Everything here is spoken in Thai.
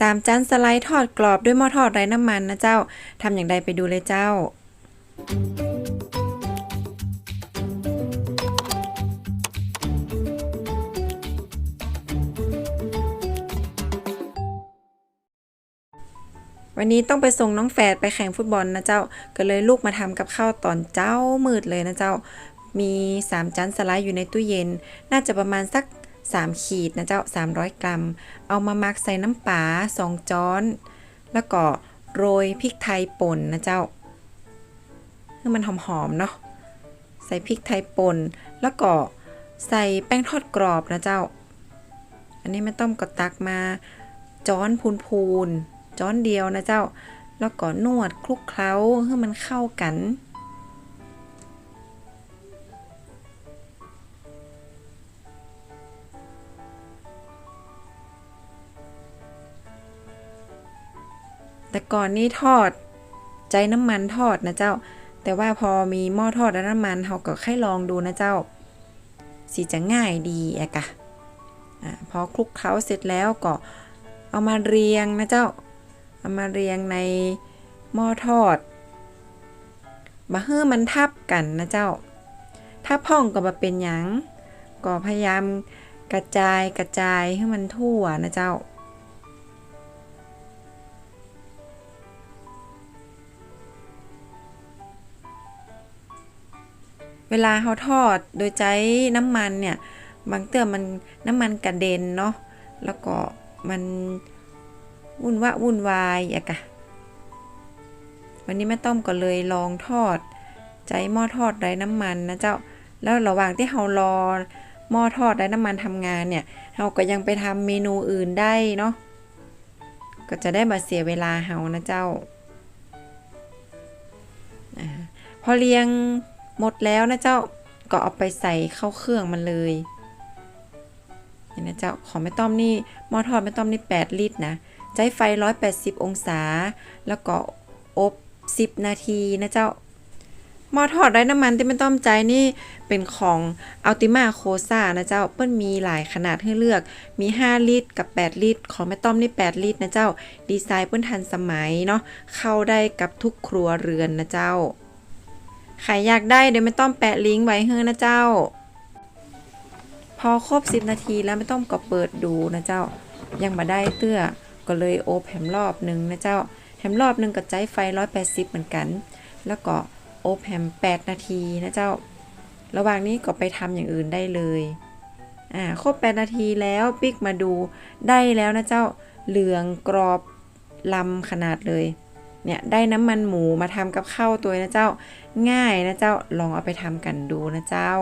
สามจานสไลด์ทอดกรอบด้วยหม้อทอดไร้น้ำมันนะเจ้าทำอย่างใดไปดูเลยเจ้า วันนี้ต้องไปส่งน้องแฝดไปแข่งฟุตบอลนะเจ้า ก็เลยลูกมาทำกับข้าวตอนเจ้ามืดเลยนะเจ้า มี 3จานสไลด์อยู่ในตู้เย็น น่าจะประมาณสัก 3 ขีดนะเจ้า 300 กรัม เอามามักใส่น้ำปลา2 จ้อน แล้วก็โรยพริกไทยป่นนะเจ้าให้มันหอมๆเนาะ ใส่พริกไทยป่น แล้วก็ใส่แป้งทอดกรอบนะเจ้า อันนี้ไม่ต้มก็ตักมาจ้อนพูนๆจ้อนเดียวนะเจ้า แล้วก็นวดคลุกเคล้าให้มันเข้ากัน แต่ก่อนนี่ทอดใจน้ำมันทอดนะเจ้า แต่ว่าพอมีหม้อทอดและน้ำมันเราก็ให้ลองดูนะเจ้า สีจะง่ายดีอะกะอะพอคลุกเคล้าเสร็จแล้วก็เอามาเรียงนะเจ้า เอามาเรียงในหม้อทอดบะเฮือมันทับกันนะเจ้า ถ้าพ่องก็มาเป็นหยังก็พยายามกระจายกระจายให้มันทั่วนะเจ้า เวลาเขาทอดโดยใช้น้ำมันเนี่ย บางเตือมันน้ำมันกระเด็นเนาะ แล้วก็มันวุ่นวะวุ่นวายอะกะ วันนี้แม่ต้อมก็เลยลองทอดใจหม้อทอดไร้น้ำมันนะเจ้า แล้วระหว่างที่เรารอหม้อทอดไร้น้ำมันทำงานเนี่ยเราก็ยังไปทำเมนูอื่นได้เนาะ ก็จะได้มาเสียเวลาเฮานะเจ้าอาพอเรียง หมดแล้วนะเจ้าก็เอาไปใส่เข้าเครื่องมันเลยนี่นะเจ้าของแม่ต้อมนี่หม้อทอดแม่ต้อมนี่ 8 ลิตรนะใช้ไฟ 180 องศา แล้วก็อบ 10 นาทีนะเจ้าหม้อทอดไร้น้ำมันที่แม่ต้อมใจนี่เป็นของ Ultima c o s a นะเจ้าเปิ้นมีหลายขนาดให้เลือกมี 5 ลิตรกับ 8 ลิตร ของแม่ต้อมนี่ 8 ลิตรนะเจ้า ดีไซน์เปิ้นทันสมัยเนาะเข้าได้กับทุกครัวเรือนนะเจ้า ใครอยากได้เดี๋ยวไม่ต้องแปะลิงก์ไว้ให้นะเจ้า พอครบ 10 นาทีแล้วไม่ต้องก็เปิดดูนะเจ้า ยังมาได้เตื้อก็เลยโอบแหมรอบหนึ่งนะเจ้าแหมรอบหนึ่งก็ใจไฟ 180 เหมือนกัน แล้วก็โอบแหม8 นาทีนะเจ้า ระหว่างนี้ก็ไปทำอย่างอื่นได้เลยอ่าครบ 8 นาทีแล้วปิ๊กมาดูได้แล้วนะเจ้าเหลืองกรอบลำขนาดเลย เนี่ยได้น้ำมันหมูมาทำกับข้าวตัวนะเจ้า ง่ายนะเจ้าลองเอาไปทำกันดูนะเจ้า